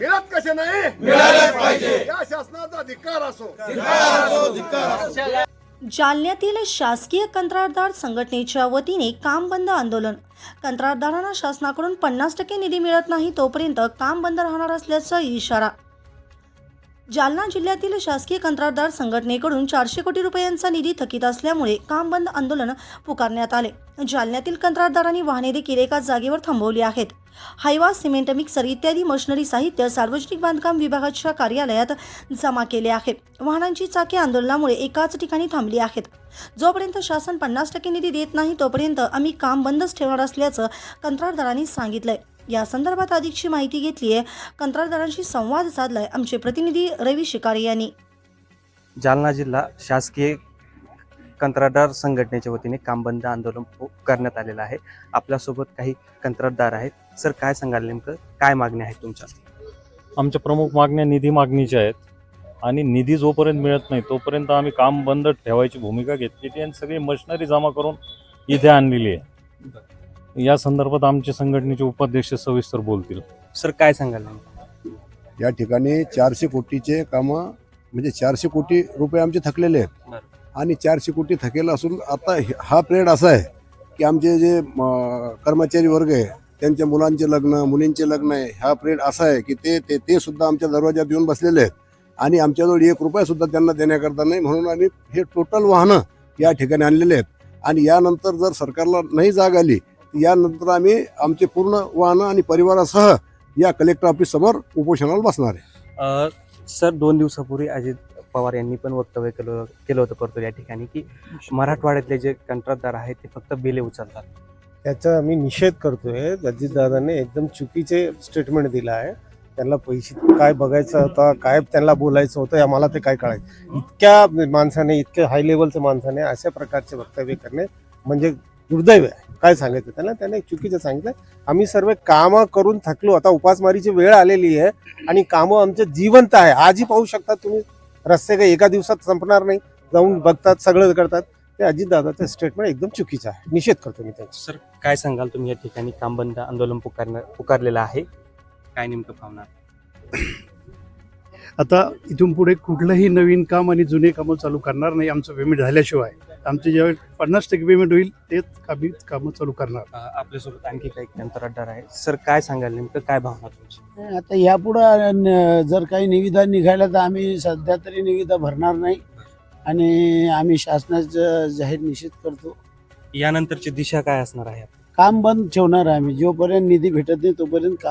मिळत कसे नाही? या शासनाचा धिक्कार असो. जालन्यातील शासकीय कंत्राटदार संघटनेच्या वतीने काम बंद आंदोलन. कंत्राटदारांना शासनाकडून पन्नास टक्के निधी मिळत नाही तोपर्यंत काम बंद राहणार असल्याचा इशारा. जालना जिल्ह्यातील शासकीय कंत्राटदार संघटनेकडून चारशे कोटी रुपयांचा निधी थकीत असल्यामुळे काम बंद आंदोलन पुकारण्यात आले. जालन्यातील कंत्राटदारांनी वाहने देखील एकाच जागेवर थांबवली आहेत. हायवा सिमेंट मिक्सर इत्यादी मशिनरी साहित्य सार्वजनिक बांधकाम विभागाच्या कार्यालयात जमा केले आहे. वाहनांची चाके आंदोलनामुळे एकाच ठिकाणी थांबली आहेत. जोपर्यंत शासन पन्नास टक्के निधी देत नाही तोपर्यंत आम्ही काम बंदच ठेवणार असल्याचं कंत्राटदारांनी सांगितलंय. या संदर्भात अधिकची माहिती घेतली आहे कंत्राटदारांशी संवाद साधलाय आमचे प्रतिनिधी रवी शिकारे यांनी. जालना जिल्हा शासकीय कंत्राटदार संघटनेच्या वतीने काम बंद आंदोलन करण्यात आलेलं आहे. आपल्यासोबत काही कंत्राटदार आहेत. सर काय सांगाल नेमकं? काय मागण्या आहेत तुमच्या? आमच्या प्रमुख मागण्या निधी मागणीच्या आहेत. आणि निधी जोपर्यंत मिळत नाही तोपर्यंत आम्ही काम बंद ठेवायची भूमिका घेतलेली आणि सगळी मशिनरी जमा करून इथे आणलेली आहे. या संदर्भात आमचे संघटनेचे उपाध्यक्ष सविस्तर बोलतील. सर काय सांगाल या ठिकाणी चारशे कोटीचे कामं म्हणजे चारशे कोटी रुपये आमचे थकलेले आहेत. आणि चारशे कोटी थकेल असून आता हे- हा पिरियड असा आहे की आमचे जे कर्मचारी वर्ग आहे त्यांच्या मुलांचे लग्न मुलींचे लग्न आहे हा पिरियड असा आहे की ते ते ते सुद्धा आमच्या दरवाज्यात येऊन बसलेले आहेत. आणि आमच्याजवळ एक रुपया सुद्धा त्यांना देण्याकरता नाही. म्हणून आम्ही हे टोटल वाहनं या ठिकाणी आणलेले आहेत. आणि यानंतर जर सरकारला नाही जाग आली यानंतर आम्ही आमचे पूर्ण वाहनं आणि परिवारासह या कलेक्टर ऑफिस समोर उपोषणाला बसणार आहे. अ, सर दोन दिवसापूर्वी अजित पवार यांनी पण वक्तव्य केलं केलं होतं परतूर या ठिकाणी की मराठवाड्यातले जे कंत्राटदार आहेत ते फक्त बिले उचलतात. त्याचा मी निषेध करतोय. अजितदादाने एकदम चुकीचे स्टेटमेंट दिलं आहे. त्यांना पैसे काय बघायचं होता काय त्यांना बोलायचं होतं आम्हाला ते काय कळायचं. इतक्या माणसाने इतक्या हाय लेवलच्या माणसाने अशा प्रकारचे वक्तव्य करणे म्हणजे दुर्दैव आहे. काय सांगायचं? त्यांना त्याने एक चुकीचं सांगितलं. आम्ही सर्व कामं करून थकलो. आता उपासमारीची वेळ आलेली आहे आणि कामं आमचं जिवंत आहे. आजही पाहू शकता तुम्ही रस्ते काही एका दिवसात संपणार नाही. जाऊन बघतात सगळं करतात. ते अजितदादाचं स्टेटमेंट एकदम चुकीचं आहे. निषेध करतो मी त्याचा. सर काय सांगाल तुम्ही? या ठिकाणी काम बंद आंदोलन पुकारणार पुकारलेलं आहे. काय नेमकं पाहणार? आता इथून पुढे कुठलंही नवीन काम आणि जुने कामं चालू करणार नाही आमचं पेमेंट झाल्याशिवाय. आमचे जेव्हा पन्नास टक्के पेमेंट होईल तेच आम्ही कामं चालू करणार. अ, आपल्यासोबत आणखी काही कंत्राटदार आहे. सर काय सांगाल नेमकं? काय भावना तुमची? आता यापुढं न- जर काही निविदा निघाल्या तर आम्ही सध्या तरी निविदा भरणार नाही. आणि आम्ही शासनाचा जाहीर निषेध करतो. यानंतरची दिशा काय असणार आहे? काम बंद ठेवणार आम्ही. जोपर्यंत निधी भेटत नाही तोपर्यंत काम